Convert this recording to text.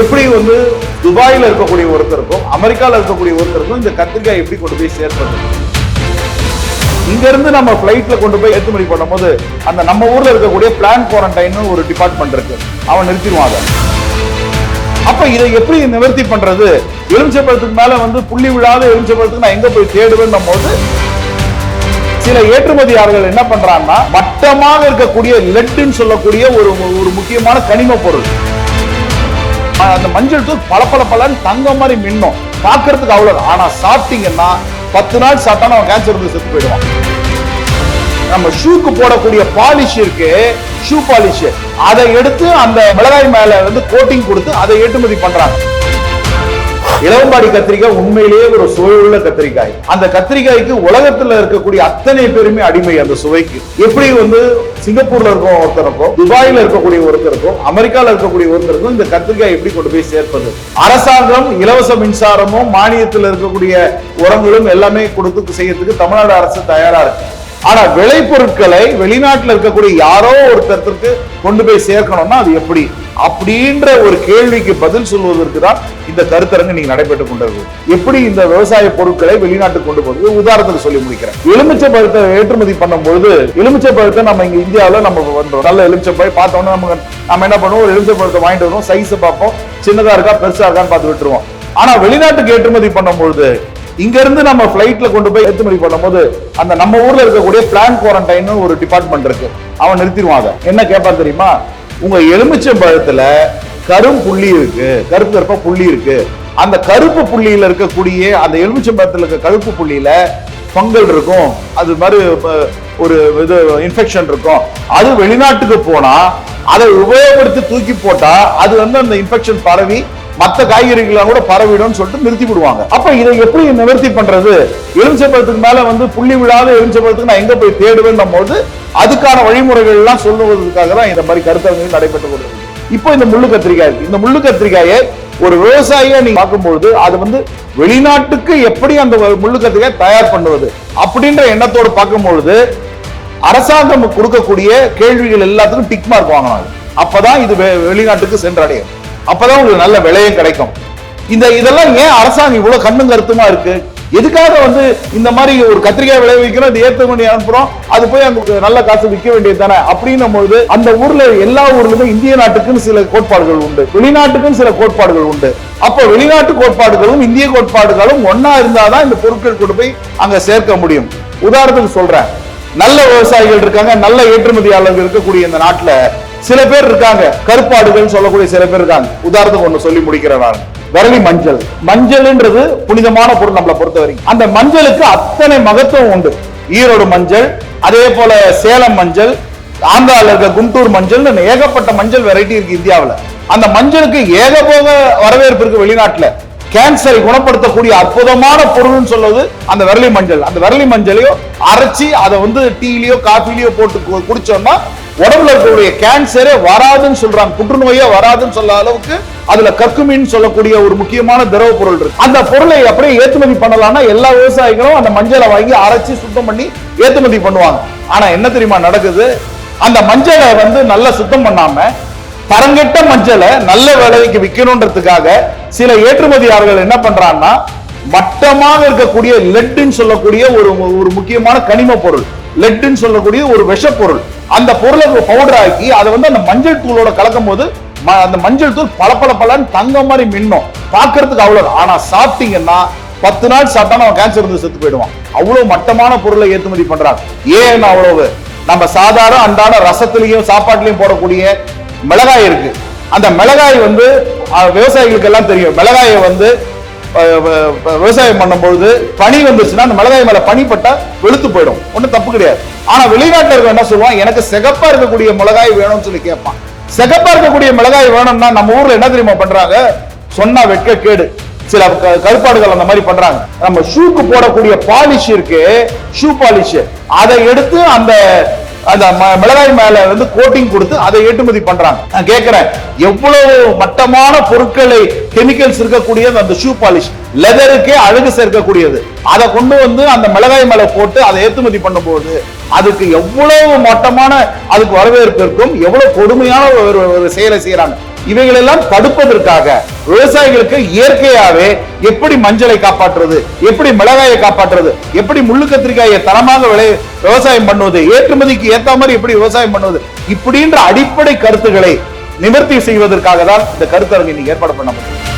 எப்படி வந்து துபாயில இருக்கக்கூடிய ஒருத்தருக்கும் அமெரிக்காவில் இருக்கக்கூடிய ஒருத்தருக்கும் இந்த கத்திரிக்காய் எப்படி கொண்டு போய் சேர்ப்பது இங்க இருந்து நம்ம ஃப்ளைட்ல கொண்டு போய் ஏற்றுமதி பண்ணும்போது அந்த நம்ம ஊர்ல இருக்கக்கூடிய பிளான் குவாரண்டைன்னு ஒரு டிபார்ட்மெண்ட் இருக்கு. அவன் நிறுத்திடுவான் அதை. அப்ப இதை எப்படி நிவர்த்தி பண்றது? எலுமிச்சப்பழத்துக்கு மேல வந்து புள்ளி விழாத எலுமிச்சப்பழத்துக்கு நான் எங்க போய் தேடுவேன் போது சில ஏற்றுமதியாளர்கள் என்ன பண்றாங்கன்னா வட்டமாக இருக்கக்கூடிய லெட்டுன்னு சொல்லக்கூடிய ஒரு ஒரு முக்கியமான கனிம பொருள். அந்த மஞ்சள் தூள் பல பல பலன்னு தங்க மாதிரி மின்னும். பார்க்கறதுக்கு அவ்வளவு ஆனா சாப்பிட்டீங்கன்னா பத்து நாள் சாப்பிட்டா நம்ம கேன்சர் வந்து செத்து போயிடுவான். நம்ம ஷூக்கு போடக்கூடிய பாலிஷ் இருக்கு. ஷூ பாலிஷ் அதை எடுத்து அந்த மிளகாய் மேல வந்து கோட்டிங் கொடுத்து அதை ஏற்றுமதி பண்றாங்க. இளவம்பாடி கத்திரிக்காய் உண்மையிலேயே ஒரு சுவையுள்ள கத்திரிக்காய். அந்த கத்திரிக்காய்க்கு உலகத்துல இருக்கக்கூடிய அத்தனை பேருமே அடிமை அந்த சுவைக்கு. எப்படி வந்து சிங்கப்பூர்ல இருக்க ஒருத்தருக்கும் துபாயில இருக்கக்கூடிய ஒருத்தருக்கும் அமெரிக்கால இருக்கக்கூடிய ஒருத்தருக்கும் இந்த கத்திரிக்காய் எப்படி கொண்டு போய் சேர்ப்பது? அரசாங்கம் இலவச மின்சாரமும் மானியத்தில் இருக்கக்கூடிய உரங்களும் எல்லாமே கொடுத்து செய்யறதுக்கு தமிழ்நாடு அரசு தயாரா இருக்கு. ஆனா விளைபொருட்களை வெளிநாட்டுல இருக்கக்கூடிய யாரோ ஒருத்தருக்கு கொண்டு போய் சேர்க்கணும்னா அது எப்படி? அப்படின்ற ஒரு கேள்விக்கு பதில் சொல்வதற்கு தான் இந்த கருத்தரங்கு நீங்க நடைபெற்றுக் கொண்டது எப்படி இந்த விவசாய பொருட்களை வெளிநாட்டுக்கு கொண்டு போகுது உதாரணத்துக்கு சொல்லி முடிக்கிறேன். எலுமிச்சை பழத்தை ஏற்றுமதி பண்ணும்போது எலுமிச்சை பழத்தை நம்ம இங்க இந்தியாவில் நம்ம பண்றோம் நல்ல எலுமிச்சை பழம் பார்த்தோம்னா நம்ம நம்ம என்ன பண்ணுவோம்? ஒரு எலுமிச்சை பழத்தை வாங்கிட்டு வருவோம். சைஸ் பார்ப்போம். சின்னதா இருக்கா பெருசா இருக்கான்னு பார்த்து விட்டுருவோம். ஆனா வெளிநாட்டுக்கு ஏற்றுமதி பண்ணும்பொழுது இங்க இருந்து நம்ம பிளைட்ல கொண்டு போய் ஏற்றுமதி பண்ணும்போது அந்த நம்ம ஊர்ல இருக்கக்கூடிய பிளான் குவாரண்டைன் ஒரு டிபார்ட்மெண்ட் இருக்கு. அவன் நிறுத்திடுவான் அதை. என்ன கேட்பான் தெரியுமா? உங்க எலுமிச்சம் பழத்துல கரும் புள்ளி இருக்கு. கருப்பு கருப்பா புள்ளி இருக்கு. அந்த கருப்பு புள்ளியில இருக்கக்கூடிய அந்த எலுமிச்சம் பழத்துல இருக்க கருப்பு புள்ளியில ஃபங்கல் இருக்கும். அது மாதிரி ஒரு இது இன்ஃபெக்ஷன் இருக்கும். அது வெளிநாட்டுக்கு போனா அதை உபயோகப்படுத்தி தூக்கி போட்டா அது வந்து அந்த இன்ஃபெக்ஷன் பரவி மற்ற காய்கறிகள்லாம் கூட பரவிடும் சொல்லிட்டு நிறுத்தி விடுவாங்க. அப்ப இதை எப்படி நிவர்த்தி பண்றது? எலுமிச்சப்பழத்துக்கு மேல வந்து புள்ளி விழாத எலுமிச்சப்பழத்துக்கு நான் எங்க போய் தேடுவேன் போது அதுக்கான வழிமுறைகள் எல்லாம் சொல்லுவதற்காக தான் இந்த மாதிரி கருத்தரங்குகள் நடைபெற்று கொண்டிருக்கு இப்போ இந்த முள்ளு கத்திரிக்காய் இருக்கு. இந்த முள்ளு கத்திரிக்காயை ஒரு விவசாயியை நீங்க பார்க்கும்பொழுது அது வந்து வெளிநாட்டுக்கு எப்படி அந்த முள்ளு கத்திரிக்காய் தயார் பண்ணுவது அப்படின்ற எண்ணத்தோடு பார்க்கும்பொழுது அரசாங்கம் கொடுக்கக்கூடிய கேள்விகள் எல்லாத்துக்கும் டிக் மார்க் வாங்கினாங்க. அப்பதான் இது வெ- வெளிநாட்டுக்கு சென்றடையும். அப்பதான் உங்களுக்கு நல்ல விலையும் கிடைக்கும். இந்த இதெல்லாம் ஏன் அரசாங்கம் இவ்வளவு கண்ணும் கருத்துமா இருக்கு? எதுக்காக வந்து இந்த மாதிரி ஒரு கத்திரிக்காய் விளைவிக்கிறோம் இது ஏற்ற பண்ணி அனுப்புறோம் அது போய் அங்க நல்ல காசு விற்க வேண்டியது தானே? அப்படின்னும் பொழுது அந்த ஊர்ல எல்லா ஊர்லயுமே இந்திய நாட்டுக்குன்னு சில கோட்பாடுகள் உண்டு வெளிநாட்டுக்கும் சில கோட்பாடுகள் உண்டு. அப்ப வெளிநாட்டு கோட்பாடுகளும் இந்திய கோட்பாடுகளும் ஒன்னா இருந்தாதான் இந்த பொருட்கள் கொண்டு போய் அங்க சேர்க்க முடியும். உதாரணத்துக்கு சொல்றேன். நல்ல விவசாயிகள் இருக்காங்க நல்ல ஏற்றுமதியாளர்கள் இருக்கக்கூடிய இந்த நாட்டுல சில பேர் இருக்காங்க. கருப்பாடுகள் சொல்லக்கூடிய சில பேர் இருக்காங்க. உதாரணத்துக்கு ஒண்ணு சொல்லி முடிக்கிறேன் நான். விரலி மஞ்சள். மஞ்சள்ன்றது புனிதமான பொருள் நம்மளை பொறுத்த வரைக்கும் அந்த மஞ்சளுக்கு அத்தனை மகத்துவம் உண்டு. ஈரோடு மஞ்சள் அதே போல சேலம் மஞ்சள் ஆந்திரால இருக்க குண்டூர் மஞ்சள் ஏகப்பட்ட மஞ்சள் வெரைட்டி இருக்கு இந்தியாவில். அந்த மஞ்சளுக்கு ஏகபோக வரவேற்பு இருக்கு வெளிநாட்டுல. கேன்சரை குணப்படுத்தக்கூடிய அற்புதமான பொருள்னு சொல்வது அந்த விரலி மஞ்சள். அந்த விரலி மஞ்சளையோ அரைச்சி அதை வந்து டீலயோ காஃபிலையோ போட்டு கு- குடிச்சோம்னா உடம்புல இருக்கக்கூடிய கேன்சரே வராதுன்னு சொல்றாங்க. புற்றுநோயே வராதுன்னு சொல்ல அளவுக்கு அதுல கற்குமின்னு சொல்லக்கூடிய ஒரு முக்கியமான திரவ பொருள் இருக்கு. அந்த பொருளை அப்படியே ஏற்றுமதி பண்ணலாம்னா எல்லா விவசாயிகளும் அந்த மஞ்சளை வாங்கி அரைச்சி சுத்தம் பண்ணி ஏற்றுமதி பண்ணுவாங்க. ஆனா என்ன தெரியுமா நடக்குது? அந்த மஞ்சளை வந்து நல்லா சுத்தம் பண்ணாம தரங்கெட்ட மஞ்சளை நல்ல விலைக்கு விற்கணுன்றதுக்காக சில ஏற்றுமதியாளர்கள் என்ன பண்றாங்கன்னா மட்டமாக இருக்கக்கூடிய லெட்டுன்னு சொல்லக்கூடிய ஒரு ஒரு முக்கியமான கனிம பொருள். லெட்டுன்னு சொல்லக்கூடிய ஒரு விஷப்பொருள். அந்த பொருளை பவுடர் ஆக்கி அதை வந்து அந்த மஞ்சள் தூளோட கலக்கும் போது ம- அந்த மஞ்சள் தூள் பல பல பலன்னு தங்க மாதிரி மின்னும். பார்க்கறதுக்கு அவ்வளவு. ஆனா சாப்பிட்டீங்கன்னா பத்து நாள் சாப்பிட்டா நம்ம கேன்சர் வந்து செத்து போயிடுவான். அவ்வளவு மட்டமான பொருளை ஏற்றுமதி பண்றாங்க. ஏன் அவ்வளவு? நம்ம சாதாரண அன்றாட ரசத்திலையும் சாப்பாட்டுலையும் போடக்கூடிய மிளகாய் இருக்கு. அந்த மிளகாய் வந்து விவசாயிகளுக்கு எல்லாம் தெரியும். மிளகாயை வந்து விவசாயம் பண்ணும்பொழுது பனி வந்துச்சுன்னா அந்த மிளகாய் மேல பனி பட்டா வெளுத்து போயிடும். ஒன்றும் தப்பு கிடையாது. ஆனா வெளிநாட்டில் இருக்க என்ன சொல்லுவான் எனக்கு சிகப்பா இருக்கக்கூடிய மிளகாய் வேணும்னு சொல்லி கேட்பான். சிகப்பா இருக்கக்கூடிய மிளகாய் வேணும்னா நம்ம ஊர்ல என்ன தெரியுமா பண்றாங்க? சொன்னா வெட்க கேடு. சில க- கருப்பாடுகள் அந்த மாதிரி பண்றாங்க. நம்ம ஷூக்கு போடக்கூடிய பாலிஷ் இருக்கு ஷூ பாலிஷ். அதை எடுத்து அந்த அந்த ம- மிளகாய் மேல வந்து கோட்டிங் கொடுத்து அதை ஏற்றுமதி பண்றாங்க. நான் கேட்கிறேன் எவ்வளவு மட்டமான பொருட்களை கெமிக்கல்ஸ் இருக்கக்கூடியது அந்த ஷூ பாலிஷ் லெதருக்கே அழகு சேர்க்கக்கூடியது. அதை கொண்டு வந்து அந்த மிளகாய் மேல போட்டு அதை ஏற்றுமதி பண்ணும்போது அதுக்கு எவ்வளவு மட்டமான அதுக்கு வரவேற்பு இருக்கும் எவ்வளவு கொடுமையான ஒரு ஒரு செயலை செய்யறாங்க இவைகளெல்லாம் தடுப்பதற்காக விவசாயிகளுக்கு இயற்கையாவே எப்படி மஞ்சளை காப்பாற்றுறது எப்படி மிளகாயை காப்பாற்றுறது எப்படி முள்ளு கத்திரிக்காயை தரமாக விளை விவசாயம் பண்ணுவது ஏற்றுமதிக்கு ஏத்த மாதிரி எப்படி விவசாயம் பண்ணுவது இப்படின்ற அடிப்படை கருத்துக்களை நிவர்த்தி செய்வதற்காக தான் இந்த கருத்தரங்கு இன்னைக்கு ஏற்பாடு பண்ணப்பட்டது